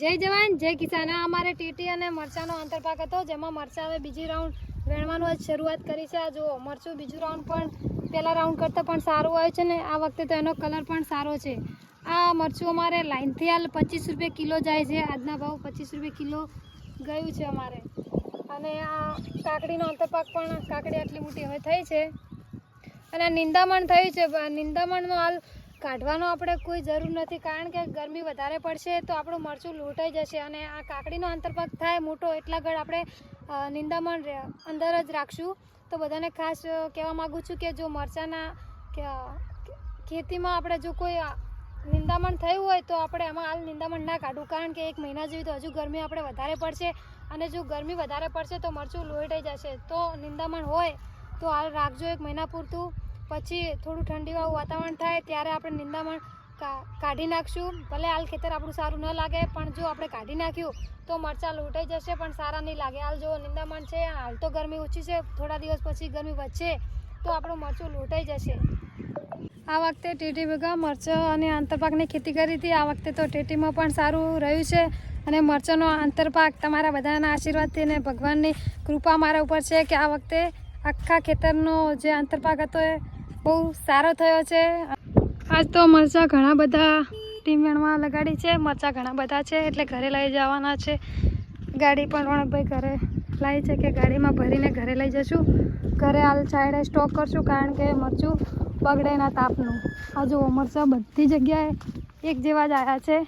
જય જવાન, જય કિસાન. અમારે ટીટી અને મરચાંનો આંતરપાક હતો, જેમાં મરચાં હવે બીજી રાઉન્ડ વેણવાનું આજ શરૂઆત કરી છે. આ જુઓ, મરચું બીજું રાઉન્ડ પણ, પહેલા રાઉન્ડ કરતાં પણ સારું આવ્યું છે ને, આ વખતે તો એનો કલર પણ સારો છે. આ મરચું અમારે લાઇનથી હાલ પચીસ રૂપિયા કિલો જાય છે. આજના ભાવ પચીસ રૂપિયા કિલો ગયું છે અમારે. અને આ કાકડીનો આંતરપાક પણ, કાકડી આટલી મોટી હવે થઈ છે. અને નિંદામણ થયું છે. નિંદામણનો હાલ કાઢવાનો આપણે કોઈ જરૂર નથી. કારણ કે ગરમી વધારે પડશે તો આપણું મરચું લૂંટાઈ જશે અને આ કાકડીનો આંતરપાક થાય, મોટો એટલા ગળ આપણે નિંદામણ અંદર જ રાખશું. તો બધાને ખાસ કહેવા માગું છું કે જો મરચાના ખેતીમાં આપણે જો કોઈ નિંદામણ થયું હોય તો આપણે એમાં હાલ નિંદામણ ના કાઢવું. કારણ કે એક મહિના જેવી તો હજુ ગરમી આપણે વધારે પડશે અને જો ગરમી વધારે પડશે તો મરચું લોહીટાઈ જશે. તો નિંદામણ હોય તો હાલ રાખજો એક મહિના પૂરતું. પછી થોડું ઠંડીવાળું વાતાવરણ થાય ત્યારે આપણે નિંદામણ કાઢી નાખશું. ભલે હાલ ખેતર આપણું સારું ન લાગે, પણ જો આપણે કાઢી નાખ્યું તો મરચાં લૂંટાઈ જશે, પણ સારા નહીં લાગે. હાલ જો નિંદામણ છે, હાલ તો ગરમી ઓછી છે, થોડા દિવસ પછી ગરમી વધશે તો આપણું મરચું લૂંટાઈ જશે. આ વખતે ટેટી ભેગા મરચાં અને આંતરપાકની ખેતી કરી હતી. આ વખતે તો ટેટીમાં પણ સારું રહ્યું છે અને મરચાંનો આંતરપાક તમારા બધાના આશીર્વાદથી અને ભગવાનની કૃપા મારા ઉપર છે કે આ વખતે આખા ખેતરનો જે આંતરપાક હતો એ બહુ સારો થયો છે. આજ તો મરચાં ઘણા બધા ટીમવેણમાં લગાડી છે. મરચાં ઘણા બધા છે, એટલે ઘરે લઈ જવાના છે. ગાડી પણ રોણકભાઈ ઘરે લાવી છે કે ગાડીમાં ભરીને ઘરે લઈ જશું. ઘરે હાલ સાઈડે સ્ટોક કરશું કારણ કે મરચું બગડે ના તાપનું. આ જુઓ, મરચાં બધી જગ્યાએ એક જેવા જ આવ્યા છે.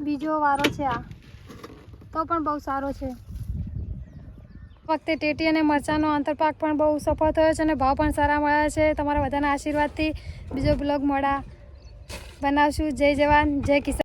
બીજો વારો છે આ. તો પણ બહુ સારો છે. વખતે ટેટી અને મરચાંનો આંતરપાક પણ બહુ સફળ થયો છે અને ભાવ પણ સારા મળ્યા છે. તમારા બધાના આશીર્વાદથી બીજો બ્લોગ મળા બનાવશું. જય જવાન, જય કિસાન.